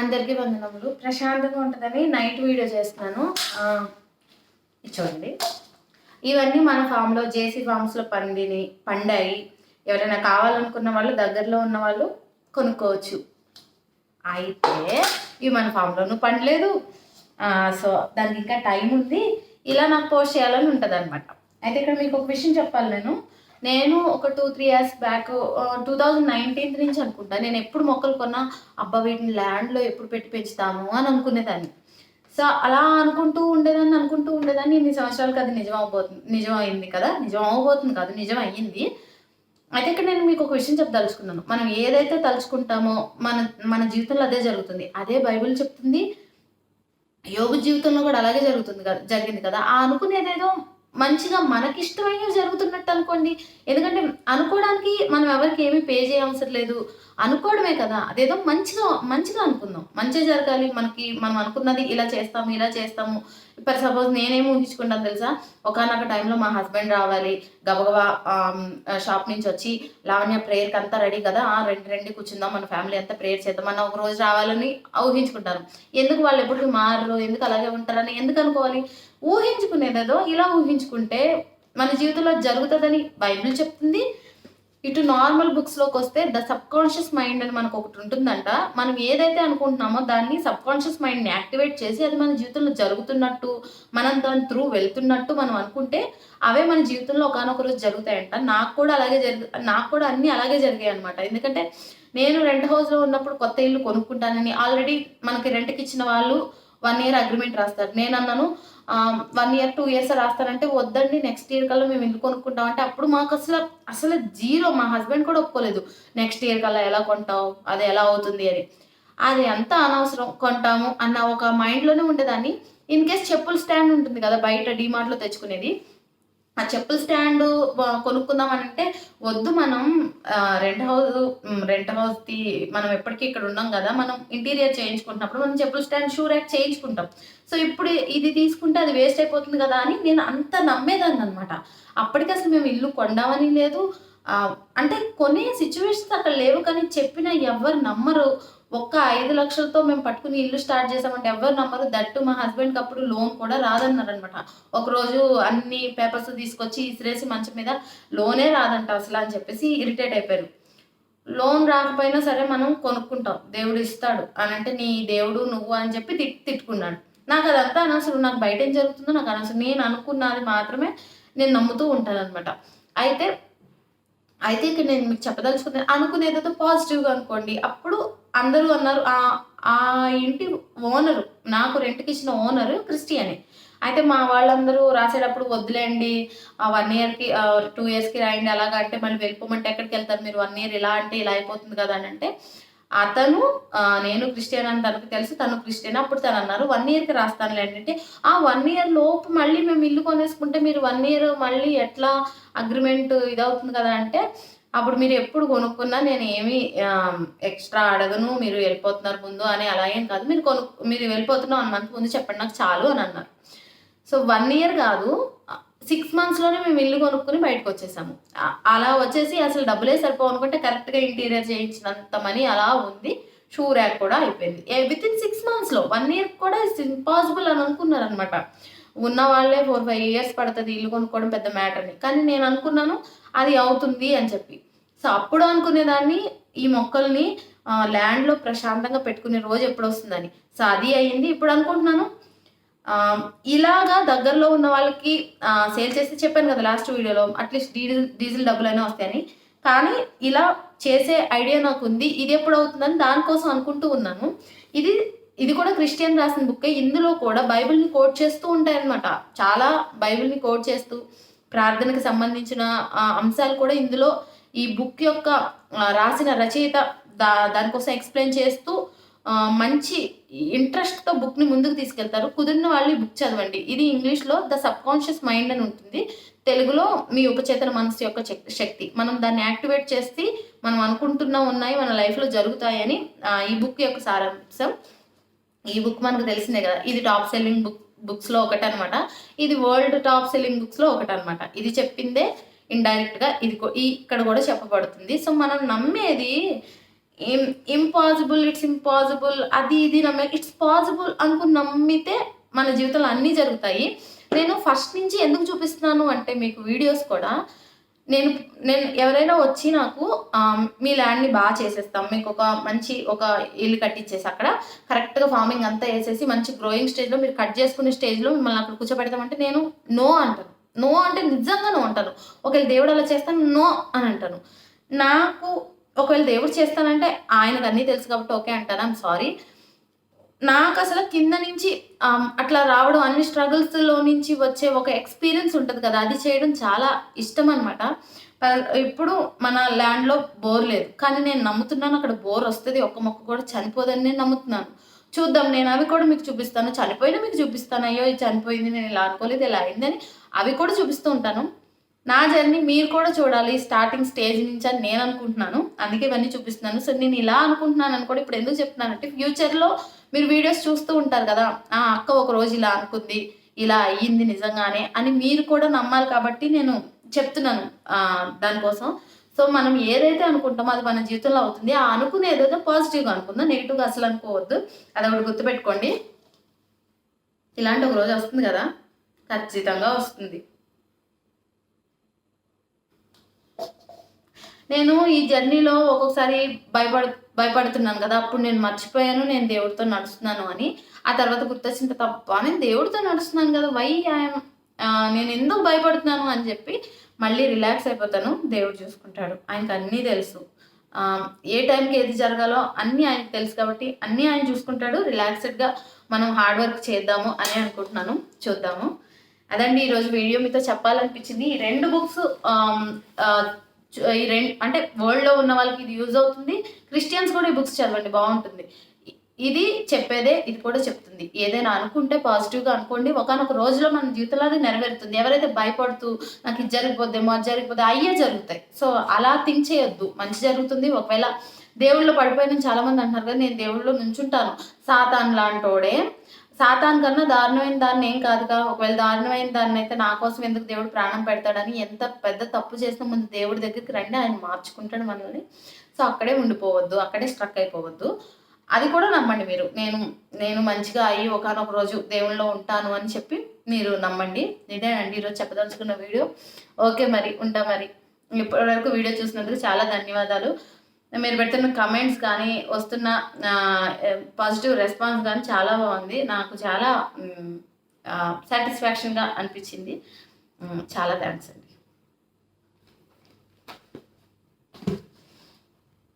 అందరికీ వందనములు. ప్రశాంతంగా ఉంటుందని నైట్ వీడియో చేస్తున్నాను. చూడండి ఇవన్నీ మన ఫామ్లో జేసీ ఫామ్స్లో పండిని పండాయి. ఎవరైనా కావాలనుకున్న వాళ్ళు దగ్గరలో ఉన్న వాళ్ళు కొనుక్కోవచ్చు. అయితే ఇవి మన ఫామ్లోనూ పండలేదు. సో దానికి ఇంకా టైం ఉంది. ఇలా నాకు పోస్ట్ చేయాలని ఉంటుంది అనమాట అయితే ఇక్కడ మీకు ఒక విషయం చెప్పాలి నేను. నేను ఒక two three years back two thousand nineteenth నుంచి అనుకుంటా. నేను ఎప్పుడు మొక్కలు కొన్నా అబ్బా వీటిని ల్యాండ్లో ఎప్పుడు పెట్టి పెంచుతాము అని అనుకునేదాన్ని. సో అలా అనుకుంటూ ఉండేదాన్ని అనుకుంటూ ఉండేదాన్ని. ఇన్ని సంవత్సరాలకు అది నిజం అవబోతుంది నిజం అయింది కదా? నిజం అవబోతుంది కాదు నిజం అయ్యింది అయితే ఇక్కడ నేను మీకు ఒక విషయం చెప్పదలుచుకున్నాను. మనం ఏదైతే తలుచుకుంటామో మన మన జీవితంలో అదే జరుగుతుంది. అదే బైబిల్ చెప్తుంది. యోగు జీవితంలో కూడా అలాగే జరుగుతుంది కదా జరిగింది కదా? ఆ అనుకునేదేదో మంచిగా మనకిష్టమైనవి జరుగుతున్నట్టు అనుకోండి. ఎందుకంటే అనుకోవడానికి మనం ఎవరికి ఏమీ పే చేయవసరం లేదు. అనుకోవడమే కదా. అదేదో మంచిగా మంచిగా అనుకుందాం. మంచిగా జరగాలి. మనకి మనం అనుకున్నది ఇలా చేస్తాము ఇలా చేస్తాము. ఇప్పుడు సపోజ్ నేనేం ఊహించుకుంటాను తెలుసా? ఒకనొక టైంలో మా హస్బెండ్ రావాలి. గబగబా షాప్ నుంచి వచ్చి లావణ్య ప్రేయర్కి అంతా రెడీ కదా? ఆ రెండు రెండు కూర్చుందాం మన ఫ్యామిలీ అంతా ప్రేయర్ చేద్దాం అన్న ఒక రోజు రావాలని ఊహించుకుంటాను. ఎందుకు వాళ్ళు ఎప్పుడు మారరు? ఎందుకు అలాగే ఉంటారని ఎందుకు అనుకోవాలి? ఊహించుకునేదేదో ఇలా ఊహించుకుంటే మన జీవితంలో జరుగుతుందని బైబిల్ చెప్తుంది. ఇటు నార్మల్ బుక్స్లోకి వస్తే ద సబ్కాన్షియస్ మైండ్ అని మనకు ఒకటి ఉంటుందంట. మనం ఏదైతే అనుకుంటున్నామో దాన్ని సబ్కాన్షియస్ మైండ్ని యాక్టివేట్ చేసి అది మన జీవితంలో జరుగుతున్నట్టు మనం దాని త్రూ వెళ్తున్నట్టు మనం అనుకుంటే అవే మన జీవితంలో ఒకనొక రోజు జరుగుతాయంట. నాకు కూడా అలాగే జరుగు నాకు కూడా అన్నీ అలాగే జరిగాయి అనమాట ఎందుకంటే నేను రెంట్ హౌస్లో ఉన్నప్పుడు కొత్త ఇల్లు కొనుక్కుంటానని ఆల్రెడీ మనకి రెంట్కి ఇచ్చిన వాళ్ళు వన్ ఇయర్ అగ్రిమెంట్ రాస్తారు. నేను అన్నాను వన్ ఇయర్ టూ ఇయర్స్ రాస్తారంటే వద్దండి నెక్స్ట్ ఇయర్ కల్లా మేము ఇల్లు కొనుక్కుంటాం? అంటే అప్పుడు మాకు అసలు అసలు జీరో మా హస్బెండ్ కూడా ఒప్పుకోలేదు. నెక్స్ట్ ఇయర్ కల్లా ఎలా కొంటావు అది ఎలా అవుతుంది అని. అది అంతా అనవసరం కొంటాము అన్న ఒక మైండ్లోనే ఉండేదాన్ని. ఇన్ కేస్ చెప్పుల స్టాండ్ ఉంటుంది కదా బయట డిమార్ట్లో తెచ్చుకునేది. ఆ చెప్పుల స్టాండ్ కొనుక్కుందాం అని అంటే వద్దు మనం రెంట్ హౌస్ రెంట్ హౌస్ ది మనం ఎప్పటికీ ఇక్కడ ఉన్నాం కదా మనం ఇంటీరియర్ చేయించుకుంటున్నప్పుడు మనం చెప్పుల స్టాండ్ షూ ర్యాక్ చేయించుకుంటాం. సో ఇప్పుడు ఇది తీసుకుంటే అది వేస్ట్ అయిపోతుంది కదా అని నేను అంత నమ్మేదాన్ని అనమాట అప్పటికి అసలు మేము ఇల్లు కొండామని లేదు. అంటే కొనే సిచ్యువేషన్స్ అక్కడ లేవు కానీ చెప్పిన ఎవరు నమ్మరు. ఒక్క ఐదు లక్షలతో మేము పట్టుకుని ఇల్లు స్టార్ట్ చేసామంటే ఎవరు నమ్మరు. దట్టు మా హస్బెండ్కి అప్పుడు లోన్ కూడా రాదన్నారు అనమాట ఒకరోజు అన్ని పేపర్స్ తీసుకొచ్చి ఇసిరేసి మంచం మీద లోనే రాదంట అసలు అని చెప్పేసి ఇరిటేట్ అయిపోయారు. లోన్ రాకపోయినా సరే మనం కొనుక్కుంటాం. దేవుడు ఇస్తాడు అని అంటే నీ దేవుడు నువ్వు అని చెప్పి తిట్ తిట్టుకున్నాడు. నాకు అదంతా అనవసరం. నాకు బయట ఏం జరుగుతుందో నాకు అనవసరం. నేను అనుకున్నది మాత్రమే నేను నమ్ముతూ ఉంటాను అనమాట అయితే అయితే ఇక్కడ నేను మీకు చెప్పదలుచుకున్నాను అనుకునేదో పాజిటివ్గా అనుకోండి. అప్పుడు అందరూ అన్నారు ఆ ఆ ఇంటి ఓనరు నాకు రెంట్కి ఇచ్చిన ఓనరు క్రిస్టియనే. అయితే మా వాళ్ళందరూ రాసేటప్పుడు వద్దులేండి వన్ ఇయర్కి టూ ఇయర్స్కి రాయండి అలాగా అంటే మళ్ళీ వెళ్ళిపోమంటే ఎక్కడికి వెళ్తారు మీరు? వన్ ఇయర్ ఇలా అంటే ఇలా అయిపోతుంది కదా అని అంటే అతను నేను క్రిస్టియన్ అని తనకు తెలుసు తను క్రిస్టియన్ అప్పుడు తను అన్నారు వన్ ఇయర్కి రాస్తాను అంటే ఆ వన్ ఇయర్ లోపు మళ్ళీ మేము ఇల్లు కొనేసుకుంటే మీరు వన్ ఇయర్ మళ్ళీ ఎట్లా అగ్రిమెంట్ ఇదవుతుంది కదా అంటే అప్పుడు మీరు ఎప్పుడు కొనుక్కున్నా నేను ఏమి ఎక్స్ట్రా అడగను మీరు వెళ్ళిపోతున్నారు ముందు అని అలా ఏం కాదు. మీరు కొను మీరు వెళ్ళిపోతున్నాం వన్ మంత్ ముందు చెప్పండి నాకు చాలు అని అన్నారు. సో వన్ ఇయర్ కాదు సిక్స్ మంత్స్లోనే మేము ఇల్లు కొనుక్కుని బయటకు వచ్చేసాము. అలా వచ్చేసి అసలు డబ్బులే సరిపోవు అనుకుంటే కరెక్ట్గా ఇంటీరియర్ చేయించినంత మనీ అలా ఉంది. షూ ర్యాక్ కూడా అయిపోయింది. విత్ ఇన్ సిక్స్ మంత్స్లో వన్ ఇయర్ కూడా ఇట్స్ ఇంపాసిబుల్ అని అనుకున్నారు అనమాట ఉన్న వాళ్ళే ఫోర్ ఫైవ్ ఇయర్స్ పడుతుంది ఇల్లు కొనుక్కోవడం పెద్ద మ్యాటర్ని కానీ నేను అనుకున్నాను అది అవుతుంది అని చెప్పి. సో అప్పుడు అనుకునేదాన్ని ఈ మొక్కల్ని ల్యాండ్లో ప్రశాంతంగా పెట్టుకునే రోజు ఎప్పుడు వస్తుందని సో అది అయ్యింది. ఇప్పుడు అనుకుంటున్నాను ఇలాగా దగ్గరలో ఉన్న వాళ్ళకి సేల్ చేస్తే చెప్పాను కదా లాస్ట్ వీడియోలో అట్లీస్ట్ డీజిల్ డీజిల్ డబ్బులైనా వస్తాయని. కానీ ఇలా చేసే ఐడియా నాకు ఉంది ఇది ఎప్పుడు అవుతుందని దానికోసం అనుకుంటూ ఉన్నాను. ఇది ఇది కూడా క్రిస్టియన్ రాసిన బుక్ ఇందులో కూడా బైబిల్ని కోట్ చేస్తూ ఉంటాయన్నమాట. చాలా బైబిల్ని కోట్ చేస్తూ ప్రార్థనకు సంబంధించిన అంశాలు కూడా ఇందులో ఈ బుక్ యొక్క రాసిన రచయిత దా దానికోసం ఎక్స్ప్లెయిన్ చేస్తూ మంచి ఇంట్రెస్ట్తో బుక్ని ముందుకు తీసుకెళ్తారు. కుదిరిన వాళ్ళు ఈ బుక్ చదవండి. ఇది ఇంగ్లీష్లో ద సబ్ కాన్షియస్ మైండ్ అని ఉంటుంది. తెలుగులో మీ ఉపచేతన మనసు యొక్క శక్తి. మనం దాన్ని యాక్టివేట్ చేసి మనం అనుకుంటున్నా ఉన్నాయి మన లైఫ్లో జరుగుతాయని ఈ బుక్ యొక్క సారాంశం. ఈ బుక్ మనకు తెలిసిందే కదా ఇది టాప్ సెల్లింగ్ బుక్ బుక్స్లో ఒకటి అనమాట ఇది వరల్డ్ టాప్ సెల్లింగ్ బుక్స్లో ఒకటి అనమాట ఇది చెప్పిందే ఇండైరెక్ట్గా ఇది ఈ ఇక్కడ కూడా చెప్పబడుతుంది. సో మనం నమ్మేది ఇంపాసిబుల్ ఇట్స్ ఇంపాసిబుల్ అది ఇది నమ్మే ఇట్స్ పాసిబుల్ అనుకుని నమ్మితే మన జీవితంలో అన్నీ జరుగుతాయి. నేను ఫస్ట్ నుంచి ఎందుకు చూపిస్తున్నాను అంటే మీకు వీడియోస్ కూడా నేను నేను ఎవరైనా వచ్చి నాకు మీ ల్యాండ్ని బాగా చేసేస్తాం. మీకు ఒక మంచి ఒక ఇల్లు కట్టించేసి అక్కడ కరెక్ట్గా ఫార్మింగ్ అంతా వేసేసి మంచి గ్రోయింగ్ స్టేజ్లో మీరు కట్ చేసుకునే స్టేజ్లో మిమ్మల్ని అక్కడ కూర్చోబెడతామంటే నేను నో అంటాను. నో అంటే నిజంగా నో అంటాను. ఒకవేళ దేవుడు అలా చేస్తాను నో అని అంటాను. నాకు ఒకవేళ దేవుడు చేస్తానంటే ఆయనకు అన్నీ తెలుసు కాబట్టి ఓకే అంటాను. ఐమ్ సారీ నాకు అసలు కింద నుంచి అట్లా రావడం అన్ని స్ట్రగుల్స్లో నుంచి వచ్చే ఒక ఎక్స్పీరియన్స్ ఉంటుంది కదా. అది చేయడం చాలా ఇష్టం అనమాట ఇప్పుడు మన ల్యాండ్లో బోర్ లేదు. కానీ నేను నమ్ముతున్నాను అక్కడ బోర్ వస్తుంది. ఒక్క మొక్క కూడా చనిపోదని నేను నమ్ముతున్నాను. చూద్దాం నేను అవి కూడా మీకు చూపిస్తాను. చనిపోయినా మీకు చూపిస్తాను. అయ్యో ఇది చనిపోయింది నేను ఇలా అనుకోలేదు ఇలా అయిందని అవి కూడా చూపిస్తూ ఉంటాను. నా జర్నీ మీరు కూడా చూడాలి. స్టార్టింగ్ స్టేజ్ నుంచి అని నేను అనుకుంటున్నాను. అందుకే ఇవన్నీ చూపిస్తున్నాను. సో నేను ఇలా అనుకుంటున్నాను అని కూడా ఇప్పుడు ఎందుకు చెప్తున్నానంటే ఫ్యూచర్లో మీరు వీడియోస్ చూస్తూ ఉంటారు కదా ఆ అక్క ఒక రోజు ఇలా అనుకుంది ఇలా అయ్యింది నిజంగానే అని మీరు కూడా నమ్మాలి కాబట్టి నేను చెప్తున్నాను దానికోసం. సో మనం ఏదైతే అనుకుంటామో అది మన జీవితంలో అవుతుంది. ఆ అనుకునే ఏదైతే పాజిటివ్గా అనుకుందో నెగిటివ్గా అసలు అనుకోవద్దు. అది ఒకటి గుర్తుపెట్టుకోండి. ఇలాంటి ఒక రోజు వస్తుంది కదా ఖచ్చితంగా వస్తుంది. నేను ఈ జర్నీలో ఒక్కొక్కసారి భయపడు భయపడుతున్నాను కదా అప్పుడు నేను మర్చిపోయాను నేను దేవుడితో నడుస్తున్నాను అని. ఆ తర్వాత గుర్తొచ్చిన తప్ప నేను దేవుడితో నడుస్తున్నాను కదా వై ఐఎమ్ నేను ఎందుకు భయపడుతున్నాను అని చెప్పి మళ్ళీ రిలాక్స్ అయిపోతాను దేవుడు చూసుకుంటాడు. ఆయనకు అన్నీ తెలుసు. ఏ టైంకి ఏది జరగాలో అన్నీ ఆయనకు తెలుసు కాబట్టి అన్నీ ఆయన చూసుకుంటాడు. రిలాక్స్డ్గా మనం హార్డ్ వర్క్ చేద్దాము అని అనుకుంటున్నాను. చూద్దాము. అదండి ఈరోజు వీడియో మీతో చెప్పాలనిపించింది. ఈ రెండు బుక్స్ ఈ రెండు అంటే వరల్డ్లో ఉన్న వాళ్ళకి ఇది యూజ్ అవుతుంది. క్రిస్టియన్స్ కూడా ఈ బుక్స్ చదవండి బాగుంటుంది. ఇది చెప్పేదే ఇది కూడా చెప్తుంది. ఏదైనా అనుకుంటే పాజిటివ్గా అనుకోండి ఒకనొక రోజులో మన జీవితంలో అది నెరవేరుతుంది. ఎవరైతే భయపడుతూ నాకు ఇది జరిగిపోద్దేమో అది జరిగిపోతే అయ్యే జరుగుతాయి. సో అలా థింక్ చేయొద్దు. మంచి జరుగుతుంది. ఒకవేళ దేవుళ్ళు పడిపోయిన చాలామంది అంటున్నారు కదా నేను దేవుళ్ళు నుంచుంటాను. సాతాన్ లాంటోడే సాతాన్ కన్నా దారుణమైన దాన్ని ఏం కాదుగా. ఒకవేళ దారుణమైన దాన్ని అయితే నా కోసం ఎందుకు దేవుడు ప్రాణం పెడతాడని ఎంత పెద్ద తప్పు చేసిన ముందు దేవుడి దగ్గరికి రండి ఆయన మార్చుకుంటాడు మనల్ని. సో అక్కడే ఉండిపోవద్దు అక్కడే స్ట్రక్ అయిపోవద్దు. అది కూడా నమ్మండి మీరు. నేను నేను మంచిగా అయ్యి ఒకనొక రోజు దేవుళ్ళలో ఉంటాను అని చెప్పి మీరు నమ్మండి. ఇదేనండి ఈరోజు చెప్పదలుచుకున్న వీడియో. ఓకే మరి ఉంటా మరి. ఇప్పటివరకు వీడియో చూసినందుకు చాలా ధన్యవాదాలు. మీరు పెడుతున్న కమెంట్స్ కానీ వస్తున్న పాజిటివ్ రెస్పాన్స్ కానీ చాలా బాగుంది. నాకు చాలా సాటిస్ఫాక్షన్గా అనిపించింది. చాలా థ్యాంక్స్ అండి.